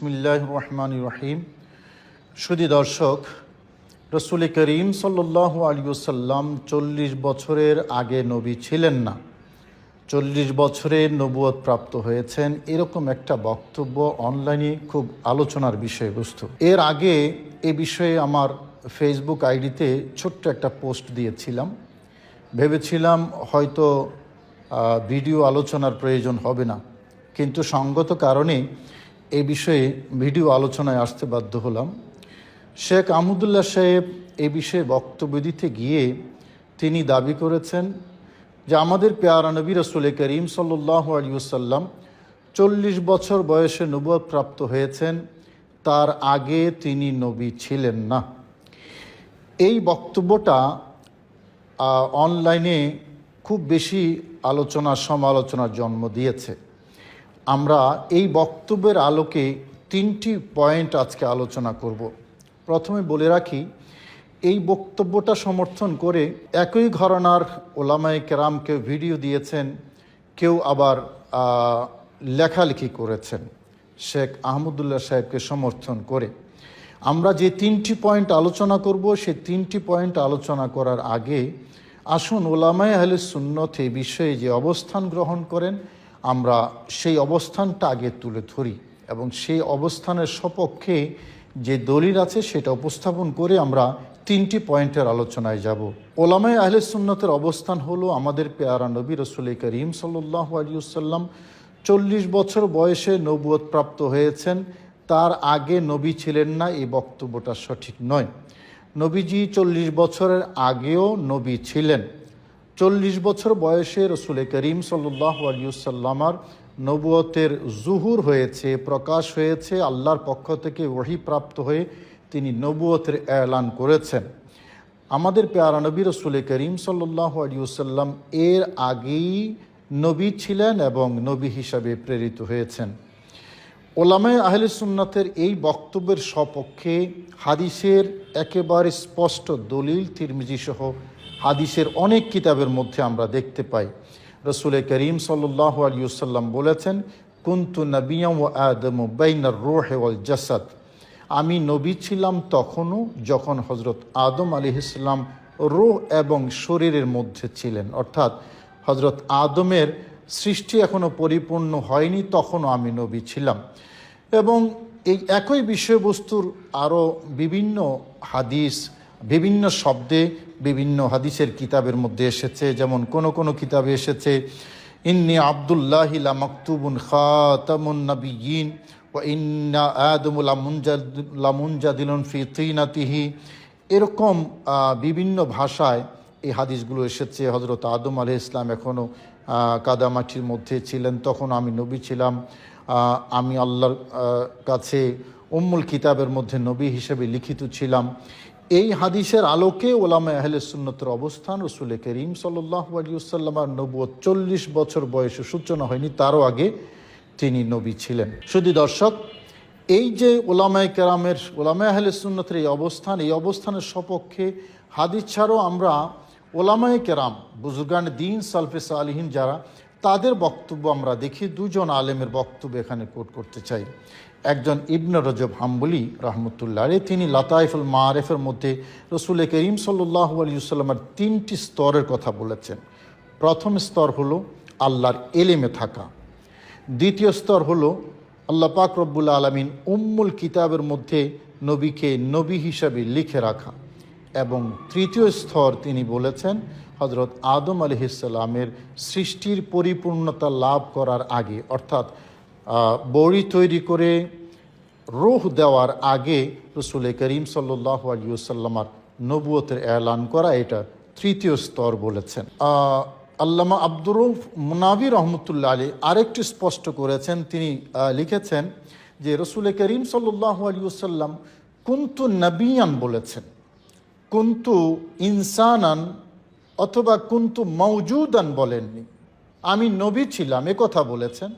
বিসমিল্লাহ রহমান রহিম। সুদী দর্শক, রসুল করিম সাল্লাহ আলিউসাল্লাম চল্লিশ বছরের আগে নবী ছিলেন না। চল্লিশ বছরে নবুয়ত প্রাপ্ত হয়েছেন এরকম একটা বক্তব্য অনলাইনে খুব আলোচনার বিষয়বস্তু। এর আগে এ বিষয়ে আমার ফেসবুক আইডিতে ছোট্ট একটা পোস্ট দিয়েছিলাম। ভেবেছিলাম হয়তো ভিডিও আলোচনার প্রয়োজন হবে না। কিন্তু সঙ্গত কারণে এই বিষয়ে ভিডিও আলোচনায় আসতে বাধ্য হলাম। শেখ আহমদুল্লাহ সাহেব এ বিষয়ে বক্তব্য দিতে গিয়ে তিনি দাবি করেছেন যে আমাদের পেয়ারা নবী রসুল করিম সাল্লাহ আলিউসাল্লাম চল্লিশ বছর বয়সে নবুয়ত প্রাপ্ত হয়েছেন, তার আগে তিনি নবী ছিলেন না। এই বক্তব্যটা অনলাইনে খুব বেশি আলোচনা সমালোচনার জন্ম দিয়েছে। আমরা এই বক্তব্যের আলোকে তিনটি পয়েন্ট আজকে আলোচনা করব। প্রথমে বলে রাখি, এই বক্তব্যটা সমর্থন করে একই ঘরানার ওলামাই কেরামকে ভিডিও দিয়েছেন, কেউ আবার লেখালেখি করেছেন। শেখ আহমদুল্লাহ সাহেবকে সমর্থন করে। আমরা যে তিনটি পয়েন্ট আলোচনা করব সেই তিনটি পয়েন্ট আলোচনা করার আগে আসুন ওলামায় আহলে সুন্নত এই বিষয়ে যে অবস্থান গ্রহণ করেন আমরা সেই অবস্থানটা আগে তুলে ধরি এবং সেই অবস্থানের সপক্ষে যে দলিল আছে সেটা উপস্থাপন করে আমরা তিনটি পয়েন্টের আলোচনায় যাব। ওলামায় আহলে সুন্নতের অবস্থান হলো আমাদের পেয়ারা নবী রসুল করিম সাল্লাহ আলিউসাল্লাম চল্লিশ বছর বয়সে নবুয়ত প্রাপ্ত হয়েছেন। তার আগে নবী ছিলেন না, এই বক্তব্যটা সঠিক নয়। নবীজি চল্লিশ বছরের আগেও নবী ছিলেন। চল্লিশ বছর বয়সে রসুল করিম সাল্লাহ আলিউসাল্লামার নবুয়তের জুহুর হয়েছে, প্রকাশ হয়েছে, আল্লাহর পক্ষ থেকে প্রাপ্ত হয়ে তিনি নবুয়তের এলান করেছেন। আমাদের পেয়ারা নবী রসুল করিম সাল্লাহ আলিউসাল্লাম এর আগেই নবী ছিলেন এবং নবী হিসাবে প্রেরিত হয়েছেন। ওলামায় আহলে সুন্নাতের এই বক্তব্যের সপক্ষে হাদিসের একেবারে স্পষ্ট দলিল তিরমিজি সহ হাদিসের অনেক কিতাবের মধ্যে আমরা দেখতে পাই। রসুল করিম সাল্লাহ আলিউসাল্লাম বলেছেন, কুন্তু নবিয়াম ও আদম বাইনার রোহে ওয়াল জাসাদ। আমি নবী ছিলাম তখনও যখন হজরত আদম আলী ইসলাম রোহ এবং শরীরের মধ্যে ছিলেন। অর্থাৎ হজরত আদমের সৃষ্টি এখনও পরিপূর্ণ হয়নি, তখনও আমি নবী ছিলাম। এবং এই একই বিষয়বস্তুর আরও বিভিন্ন হাদিস বিভিন্ন শব্দে বিভিন্ন হাদিসের কিতাবের মধ্যে এসেছে। যেমন কোন কোন কিতাবে এসেছে, ইন্নি আবদুল্লাহ মাকতুবুন খাতামুন ও ইন্না আদমুল লামুনজাদিলুন ফি তিনাতিহি। এরকম বিভিন্ন ভাষায় এই হাদিসগুলো এসেছে। হজরত আদম আলি ইসলাম এখনও কাদামাটির মধ্যে ছিলেন, তখন আমি নবী ছিলাম। আমি আল্লাহর কাছে উম্মুল কিতাবের মধ্যে নবী হিসেবে লিখিত ছিলাম। এই হাদিসের আলোকে ওলামা আহলে সুন্নতের অবস্থান রসুল করিম সাল্লাহ আলিউসাল্লামার নবুয় চল্লিশ বছর বয়সে সূচনা হয়নি, তারও আগে তিনি নবী ছিলেন। শুধু দর্শক, এই যে ওলামায় কেরামের, ওলামায় আহলে সুন্নতের এই অবস্থান, এই অবস্থানের সপক্ষে হাদিস ছাড়াও আমরা ওলামায় কেরাম, বুজুর্গান দিন সালফে সালিহীন যারা তাদের বক্তব্য আমরা দেখি। দুজন আলেমের বক্তব্য এখানে কোট করতে চাই। একজন ইবন রজব হাম্বলি রহমতুল্লাহ তিনি লাতাইফুল মারেফের মধ্যে রসুল করিম সাল্লাহ আলিউসাল্লামের তিনটি স্তরের কথা বলেছেন। প্রথম স্তর হলো আল্লাহর এলেমে থাকা। দ্বিতীয় স্তর হলো আল্লাহ পাক রব্বুল আলমিন উম্মুল কিতাবের মধ্যে নবীকে নবী হিসাবে লিখে রাখা। এবং তৃতীয় স্তর তিনি বলেছেন হজরত আদম আলহিসাল্লামের সৃষ্টির পরিপূর্ণতা লাভ করার আগে, অর্থাৎ বড়ি তৈরি করে রোহ দেওয়ার আগে রসুল করিম সাল্লাহ আলিউসাল্লামার নবুয়তের এলান করা এটা তৃতীয় স্তর বলেছেন। আল্লামা আব্দুর রৌফ মুনাবি রহমতুল্লাহ আলী আরেকটি স্পষ্ট করেছেন। তিনি লিখেছেন যে রসুল করিম সাল্লাহ আলিউসাল্লাম কুন্তু নবিয়ান বলেছেন। কুন্তু ইনসানান অথবা কুন্তু মৌজুদান বলেননি। আমি নবী ছিলাম, এ কথা বলেছেন।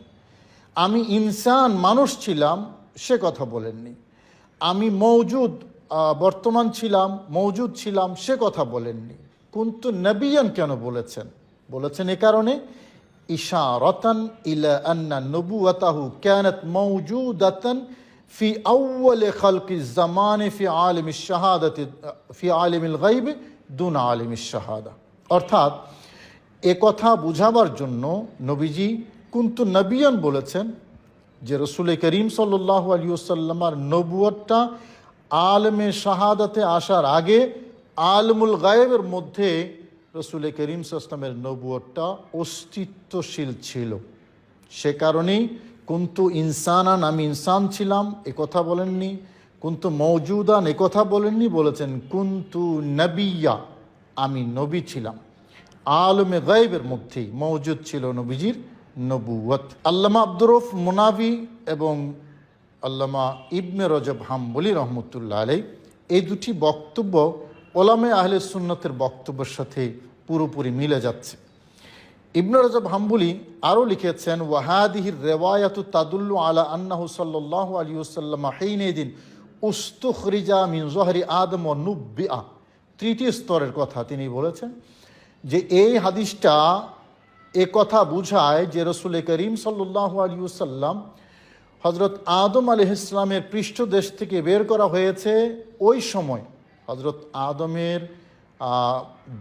আমি ইনসান মানুষ ছিলাম, সে কথা বলেননি। আমি মৌজুদ বর্তমান ছিলাম মৌজুদ ছিলাম, সে কথা বলেননি। কিন্তু নবিয়ান কেন বলেছেন? বলেছেন এ কারণে, ইশারতান ইলা আন্না নবুয়াতাহু কানাত মৌজুদাতান ফি আউ্ল খালকি জামানে ফি আলিম শাহাদাত ফি আলিমিল গাইবে দুন আলিম শাহাদা। অর্থাৎ কথা বুঝাবার জন্য নবীজি কুন্তু নবিয়ান বলেছেন যে রসুল করিম সাল্লাহ আলিউসাল্লামার নবুয়টা আলমে শাহাদাতে আসার আগে আলমুল গায়েবের মধ্যে রসুল করিম সাল্লামের নবুয়টা অস্তিত্বশীল ছিল। সে কারণেই কুন্তু ইনসানান আমি ইনসান ছিলাম কথা বলেননি। কুন্তু মৌজুদান কথা বলেননি, বলেছেন কুন্তু নবিয়া। আমি নবী ছিলাম। আলমে গাইবের মধ্যেই মৌজুদ ছিল নবীজির নবুয়ত আল্লামা আব্দুরফ মুনাবি এবং আল্লামা ইবনে রজব হাম্বলি রহমতুল্লাহ আলাই এই দুটি বক্তব্য ওলামে আহলে সুন্নতের বক্তব্যের সাথে পুরোপুরি মিলে যাচ্ছে। ইবনে রজব হাম্বুলি আরও লিখেছেন ওয়াহাদিহির রেওয়ায়াতু তাদুল্লু আলা আন্নাহু সাল্লাহ আলী ওসাল্লাম হেইনেদিন উস্তুখরিজা মিন জহরি আদম ও নুব্বিআ। তৃতীয় স্তরের কথা তিনি বলেছেন যে এই হাদিসটা এ কথা বুঝায় যে রসুল করিম সাল্লাহ আলী ওসাল্লাম হজরত আদম আলি ইসলামের পৃষ্ঠদেশ থেকে বের করা হয়েছে ওই সময়। হজরত আদমের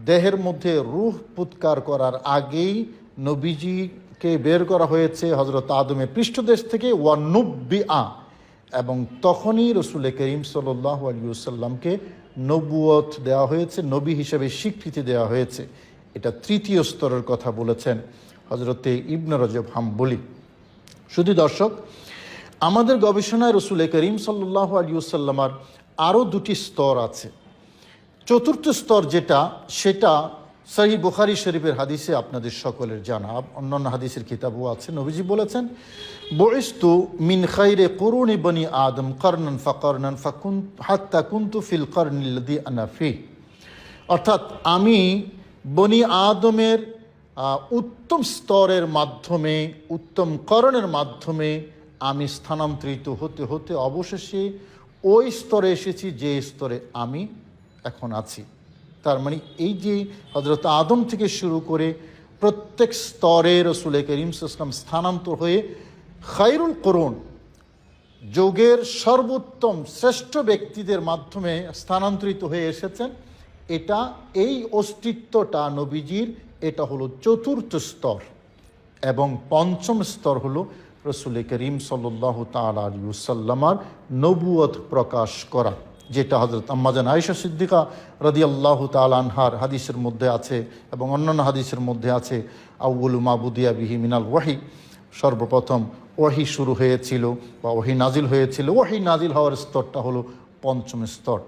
দেহের মধ্যে রুহ পুৎকার করার আগেই নবীজিকে বের করা হয়েছে হজরত আদমের পৃষ্ঠদেশ থেকে ওয়ানুব্বি আ এবং তখনই রসুল করিম সাল্লাহ আলিউসাল্লামকে নবুয়ত দেওয়া হয়েছে, নবী হিসেবে স্বীকৃতি দেওয়া হয়েছে। এটা তৃতীয় স্তরের কথা বলেছেন হজরতে ইবন রজব হাম্বলি। শুধু দর্শক, আমাদের গবেষণায় রসুল করিম সাল্লাহ আলিউসাল্লামার আরও দুটি স্তর আছে। চতুর্থ স্তর যেটা, সেটা সহি বুখারি শরীফের হাদিসে আপনাদের সকলের জানা অন্যান্য হাদিসের কিতাবও আছে। নবীজি বলেছেন বয়স্তু মিন খাইরে করুণি বনি আদম কর্ণন ফকর্নন ফাকুন, হাত্তা কুন্তু ফিল কর্নিল্লাদি আনাফি অর্থাৎ আমি বনি আদমের উত্তম স্তরের মাধ্যমে, উত্তম করণের মাধ্যমে আমি স্থানান্তরিত হতে হতে অবশেষে ওই স্তরে এসেছি যে স্তরে আমি এখন আছি। তার মানে এই যে হজরত আদম থেকে শুরু করে প্রত্যেক স্তরে রসুল করিম ইসলাম স্থানান্তর হয়ে খাইরুল করুন যোগের সর্বোত্তম শ্রেষ্ঠ ব্যক্তিদের মাধ্যমে স্থানান্তরিত হয়ে এসেছেন। এটা এই অস্তিত্বটা নবীজির, এটা হলো চতুর্থ স্তর এবং পঞ্চম স্তর হলো রসুল করিম সাল্লাহ তালা আলিউসাল্লামার নবুয়ত প্রকাশ করা। যেটা হজরত আম্মাজান আয়েশা সিদ্দিকা রদি আল্লাহ আনহার হাদিসের মধ্যে আছে এবং অন্যান্য হাদিসের মধ্যে আছে আউ্বুল মাবুদিয়া বিহি মিনাল ওয়াহি। সর্বপ্রথম ওয়াহি শুরু হয়েছিল বা ওহি নাজিল হয়েছিল। ওহি নাজিল হওয়ার স্তরটা হলো পঞ্চম স্তর।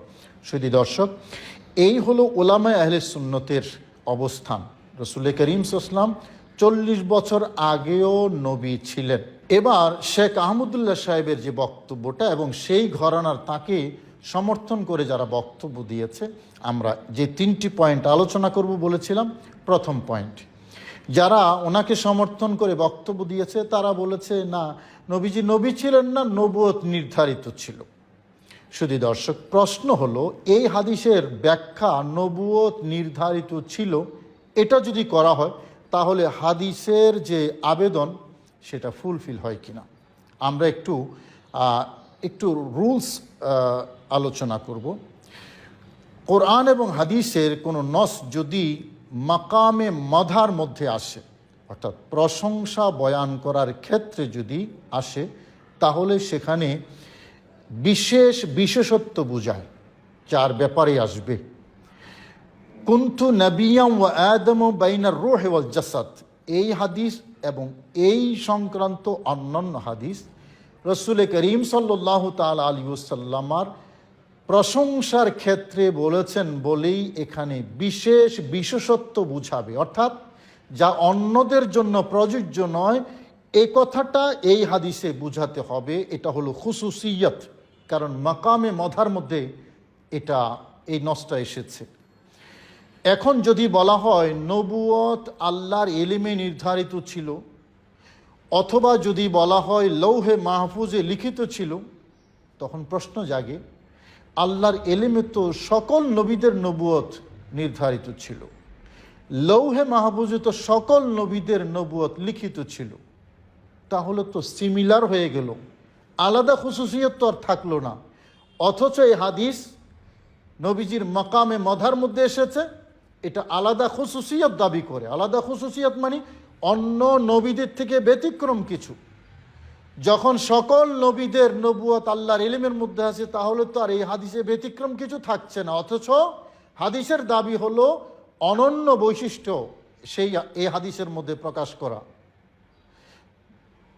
শুধু দর্শক, এই হলো ওলামা আহলে সুন্নতের অবস্থান। রসুল করিম সাল্লাম চল্লিশ বছর আগেও নবী ছিলেন। এবার শেখ আহমদুল্লাহ সাহেবের যে বক্তব্যটা এবং সেই ঘরানার তাকে সমর্থন করে যারা বক্তব্য দিয়েছে, আমরা যে তিনটি পয়েন্ট আলোচনা করব বলেছিলাম, প্রথম পয়েন্ট যারা ওনাকে সমর্থন করে বক্তব্য দিয়েছে, তারা বলেছে, না, নবীজি নবী ছিলেন না, নবুয়ত নির্ধারিত ছিল। শুধু দর্শক, প্রশ্ন হলো, এই হাদিসের ব্যাখ্যা নবুয়ত নির্ধারিত ছিল? এটা যদি করা হয়, তাহলে হাদিসের যে আবেদন, সেটা ফুলফিল হয় কিনা? আমরা একটু একটু রুলস আলোচনা করব। কোরআন এবং হাদিসের কোনো নস যদি মাকামে মাধার মধ্যে আসে, অর্থাৎ প্রশংসা বয়ান করার ক্ষেত্রে যদি আসে, তাহলে সেখানে বিশেষ বিশেষত্ব বোঝায়, যার ব্যাপারে আসবে। কুন্তু নবিয়াম ও আদম বাইনার রোহ ওয়াল জাসাদ, এই হাদিস এবং এই সংক্রান্ত অন্যান্য হাদিস রসুল করিম সাল্লাহ তাল আলী সাল্লামার প্রশংসার ক্ষেত্রে বলেছেন বলেই এখানে বিশেষ বিশেষত্ব বুঝাবে। অর্থাৎ যা অন্যদের জন্য প্রযোজ্য নয়, এ কথাটা এই হাদিসে বুঝাতে হবে। এটা হলো খুসুসিয়ত, কারণ মাকামে মধার মধ্যে এটা, এই নষ্টা এসেছে। এখন যদি বলা হয় নবুয়ত আল্লাহর এলিমে নির্ধারিত ছিল, অথবা যদি বলা হয় লৌহে মাহফুজে লিখিত ছিল, তখন প্রশ্ন জাগে আল্লাহর এলিমে তো সকল নবীদের নবুয়ত নির্ধারিত ছিল। লৌহে মাহবুজে তো সকল নবীদের নবুয়ত লিখিত ছিল। তাহলে তো সিমিলার হয়ে গেল। আলাদা খুশুসিয়ত তো আর থাকল না। অথচ এই হাদিস নবীজির মকামে মধার মধ্যে এসেছে। এটা আলাদা খুশুসিয়ত দাবি করে। আলাদা খুশুসিয়ত মানে অন্য নবীদের থেকে ব্যতিক্রম কিছু। যখন সকল নবীদের নবুয়ত আল্লাহর ইলিমের মধ্যে আছে, তাহলে তো আর এই হাদিসে ব্যতিক্রম কিছু থাকছে না। অথচ হাদিসের দাবি হলো অনন্য বৈশিষ্ট্য সেই এই হাদিসের মধ্যে প্রকাশ করা।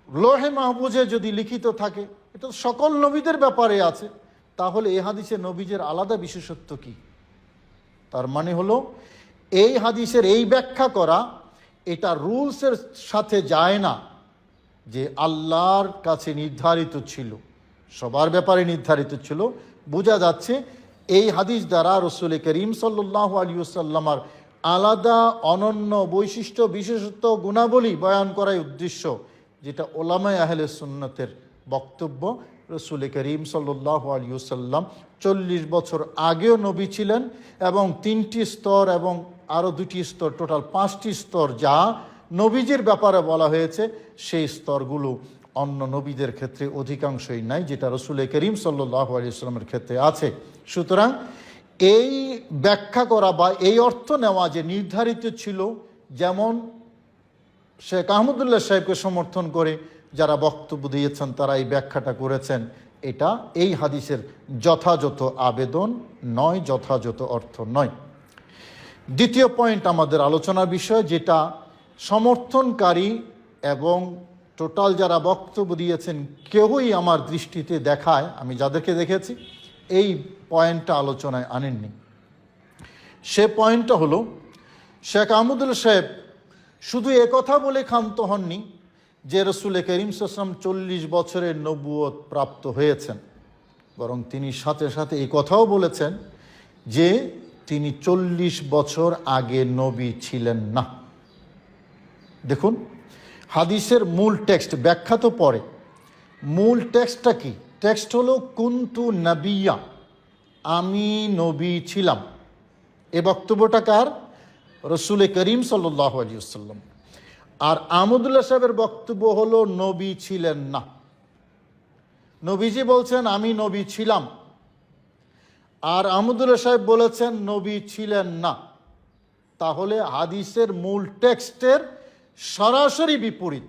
লোহে মাহবুজে যদি লিখিত থাকে, এটা সকল নবীদের ব্যাপারে আছে, তাহলে এই হাদিসে নবীজের আলাদা বিশেষত্ব কি? তার মানে হলো, এই হাদিসের এই ব্যাখ্যা করা, এটা রুলসের সাথে যায় না। যে আল্লাহর কাছে নির্ধারিত ছিল, সবার ব্যাপারে নির্ধারিত ছিল, বোঝা যাচ্ছে এই হাদিস দ্বারা রসুল করিম সাল্লাহ আলিউসাল্লামার আলাদা অনন্য বৈশিষ্ট্য, বিশেষত্ব, গুণাবলী বয়ান করাই উদ্দেশ্য, যেটা ওলামায় আহলে সুন্নতের বক্তব্য। রসুল করিম সাল্লাহ আলিউসাল্লাম চল্লিশ বছর আগেও নবী ছিলেন এবং তিনটি স্তর এবং আরও দুটি স্তর, টোটাল পাঁচটি স্তর যা নবীজির ব্যাপারে বলা হয়েছে, সেই স্তরগুলো অন্য নবীদের ক্ষেত্রে অধিকাংশই নাই, যেটা রসুল করিম সাল্লাহ আলিয়াল্লামের ক্ষেত্রে আছে। সুতরাং এই ব্যাখ্যা করা বা এই অর্থ নেওয়া যে নির্ধারিত ছিল, যেমন শেখ আহমদুল্লাহ সাহেবকে সমর্থন করে যারা বক্তব্য দিয়েছেন, তারা এই ব্যাখ্যাটা করেছেন, এটা এই হাদিসের যথাযথ আবেদন নয়, যথাযথ অর্থ নয়। দ্বিতীয় পয়েন্ট আমাদের আলোচনার বিষয়, যেটা সমর্থনকারী এবং টোটাল যারা বক্তব্য দিয়েছেন, কেউই আমার দৃষ্টিতে দেখায়, আমি যাদেরকে দেখেছি, এই পয়েন্টটা আলোচনায় আনেননি। সে পয়েন্টটা হলো, শেখ আহমদুল সাহেব শুধু কথা বলে ক্ষান্ত হননি যে রসুল করিম সাসলাম চল্লিশ বছরের নবুয়ত প্রাপ্ত হয়েছেন, বরং তিনি সাথে সাথে এই কথাও বলেছেন যে তিনি চল্লিশ বছর আগে নবী ছিলেন না। দেখুন, হাদিসের মূল টেক্সট ব্যাখ্যা তো পরে। মূল টেক্সটটা কি? টেক্সট হলো, কুন্তু নবিয়া আমি নবী ছিলাম। এ বক্তব্যটা কার? রসুল করিম সাল্লাহ আর আহমদুল্লাহ সাহেবের বক্তব্য হলো, নবী ছিলেন না। নবীজি বলছেন, আমি নবী ছিলাম। আর আহমদুল্লাহ সাহেব বলেছেন, নবী ছিলেন না। তাহলে হাদিসের মূল টেক্সটের সরাসরি বিপরীত।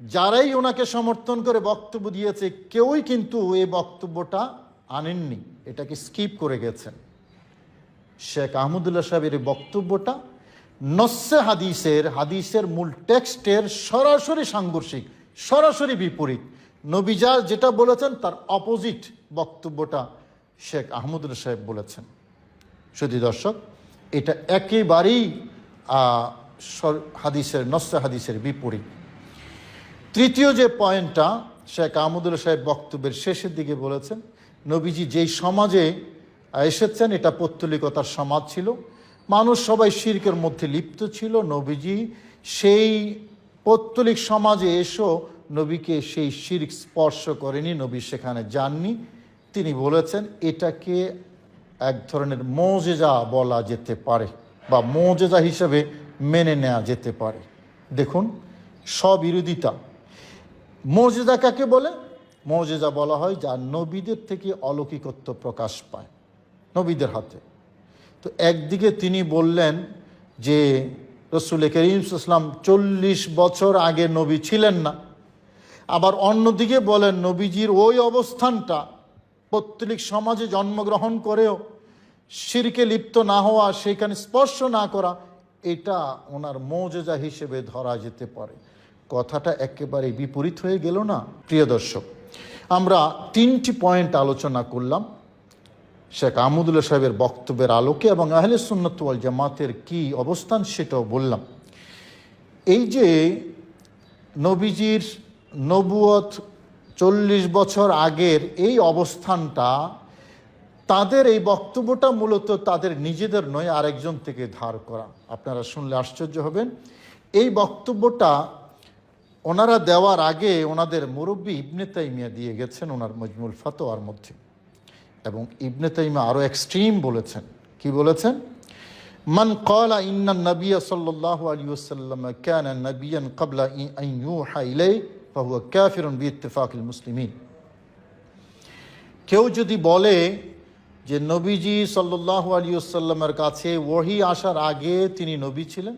যারাই ওনাকে সমর্থন করে বক্তব্য দিয়েছে, কেউই কিন্তু এই বক্তব্যটা আনেননি। এটাকে স্কিপ করে গেছেন। শেখ আহমদুল্লাহ সাহেবের বক্তব্যটা নস্যে হাদিসের হাদিসের মূল টেক্সটের সরাসরি সাংঘর্ষিক, সরাসরি বিপরীত। নবীজা যেটা বলেছেন, তার অপোজিট বক্তব্যটা শেখ আহমদুল্লাহ সাহেব বলেছেন। শুধু দর্শক, এটা একেবারেই হাদিসের নস্য হাদিসের বিপরীত। তৃতীয় যে পয়েন্টটা, শেখ আহমদুল্লাহ সাহেব বক্তব্যের শেষের দিকে বলেছেন, নবীজি যেই সমাজে এসেছেন, এটা পত্তলিকতার সমাজ ছিল। মানুষ সবাই শির্কের মধ্যে লিপ্ত ছিল, নবীজি সেই পত্তলিক সমাজে এসো নবীকে সেই শির্ক স্পর্শ করেনি, নবী সেখানে যাননি। তিনি বলেছেন, এটাকে এক ধরনের মৌজেজা বলা যেতে পারে বা মৌজেজা হিসেবে মেনে নেওয়া যেতে পারে। দেখুন, স্ববিরোধিতা। মর্যাদা কাকে বলে? মর্যাদা বলা হয় যা নবীদের থেকে অলৌকিকত্ব প্রকাশ পায়, নবীদের হাতে। তো একদিকে তিনি বললেন যে, রসুল করিম ইসলাম চল্লিশ বছর আগে নবী ছিলেন না। আবার অন্যদিকে বলেন, নবীজির ওই অবস্থানটা পত্তলিক সমাজে জন্মগ্রহণ করেও সিরকে লিপ্ত না হওয়া, সেখানে স্পর্শ না করা এটা ওনার মৌজেজা হিসেবে ধরা যেতে পারে। কথাটা একেবারে বিপরীত হয়ে গেল না, প্রিয় দর্শক। আমরা তিনটি পয়েন্ট আলোচনা করলাম। শেখ আহমদুল্লাহ সাহেবের বক্তব্যের আলোকে এবং আহলে সুন্নতওয়াল জামাতের কি অবস্থান সেটাও বললাম। এই যে নবীজির নবুয়ত চল্লিশ বছর আগের এই অবস্থানটা তাদের এই বক্তব্যটা মূলত তাদের নিজেদের নয়, আরেকজন থেকে ধার করা। আপনারা শুনলে আশ্চর্য হবেন। এই বক্তব্যটা ওনারা দেওয়ার আগে ওনাদের মুরব্বী ইবনে তাইমিয়া দিয়ে গেছেন, ওনার মজমুল ফাতোয়ার মধ্যে। এবং ইবনে তাইমা আরও এক্সট্রিম বলেছেন। কি বলেছেন? মান কলা ইন্না নবিয়া সাল্লাহ আলী ওসাল্লাম কেন নবিয়ান কবলা ইউহা ইলাই ফাহুয়া ক্যাফিরুন বি ইত্তেফাকিল মুসলিমিন। কেউ যদি বলে যে নবীজি সাল্লাহ আলিয়াল্লামের কাছে ওহি আসার আগে তিনি নবী ছিলেন।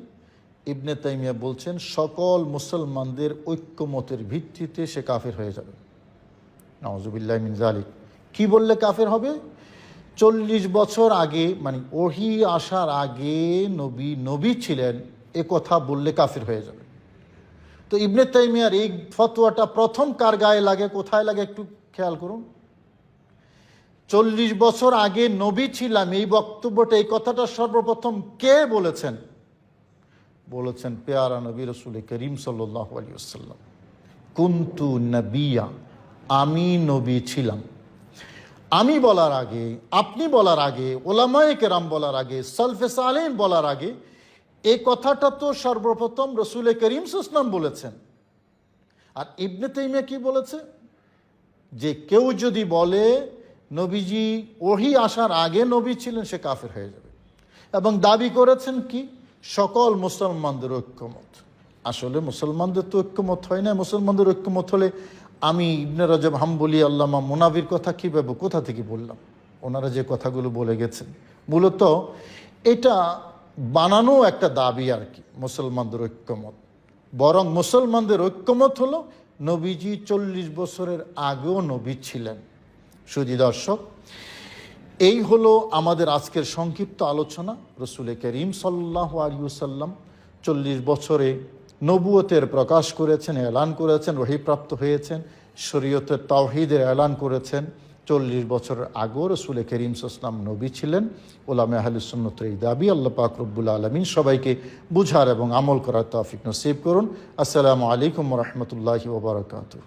ইবনে তাইমিয়া বলছেন, সকল মুসলমানদের ঐক্যমতের ভিত্তিতে সে কাফের হয়ে যাবে। নওয়াজুবিল্লাহ মিন জালিক কি বললে কাফের হবে? চল্লিশ বছর আগে মানে ওহি আসার আগে নবী নবী ছিলেন, এ কথা বললে কাফের হয়ে যাবে। তো ইবনে তাইমিয়ার এই ফতোয়াটা প্রথম কার গায়ে লাগে, কোথায় লাগে একটু খেয়াল করুন। চল্লিশ বছর আগে নবী ছিলাম, এই বক্তব্যটা, এই কথাটা সর্বপ্রথম কে বলেছেন? বলেছেন পেয়ারা নবী রসুল করিম আসাল্লাম কুন্তু নবিয়া, আমি নবী ছিলাম। আমি বলার আগে, আপনি বলার আগে, ওলামায়ে কেরাম বলার আগে, সলফে সালেম বলার আগে এই কথাটা তো সর্বপ্রথম রসুল করিম সুসলাম বলেছেন। আর ইবনে তাইমিয়া কি বলেছে? যে কেউ যদি বলে নবীজি ওহি আসার আগে নবী ছিলেন, সে কাফের হয়ে যাবে। এবং দাবি করেছেন কি? সকল মুসলমানদের ঐক্যমত। আসলে মুসলমানদের তো ঐক্যমত হয় না। মুসলমানদের ঐক্যমত হলে আমি ইবনে রাজব, হাম্বলি, আল্লামা মোনাবির কথা কীভাবে কোথা থেকে বললাম? ওনারা যে কথাগুলো বলে গেছেন। মূলত এটা বানানো একটা দাবি আর কি, মুসলমানদের ঐক্যমত। বরং মুসলমানদের ঐক্যমত হলো নবীজি চল্লিশ বছরের আগেও নবী ছিলেন। সুদী দর্শক, এই হলো আমাদের আজকের সংক্ষিপ্ত আলোচনা। রসুলে করিম সাল্লাহ আলিউসাল্লাম চল্লিশ বছরে নবুয়তের প্রকাশ করেছেন, এলান করেছেন রহিপ্রাপ্ত হয়েছেন, শরীয়তের তাওহিদের এলান করেছেন। চল্লিশ বছরের আগেও রসুলে করিম সাল্লাম নবী ছিলেন। ওলামে আহলুসন্নতের এই দাবি আল্লাহ পাক রব্বুল আলমিন সবাইকে বুঝার এবং আমল করার তৌফিক নসিব করুন। আসসালামু আলাইকুম রহমতুল্লাহি ওবরাকাতুহ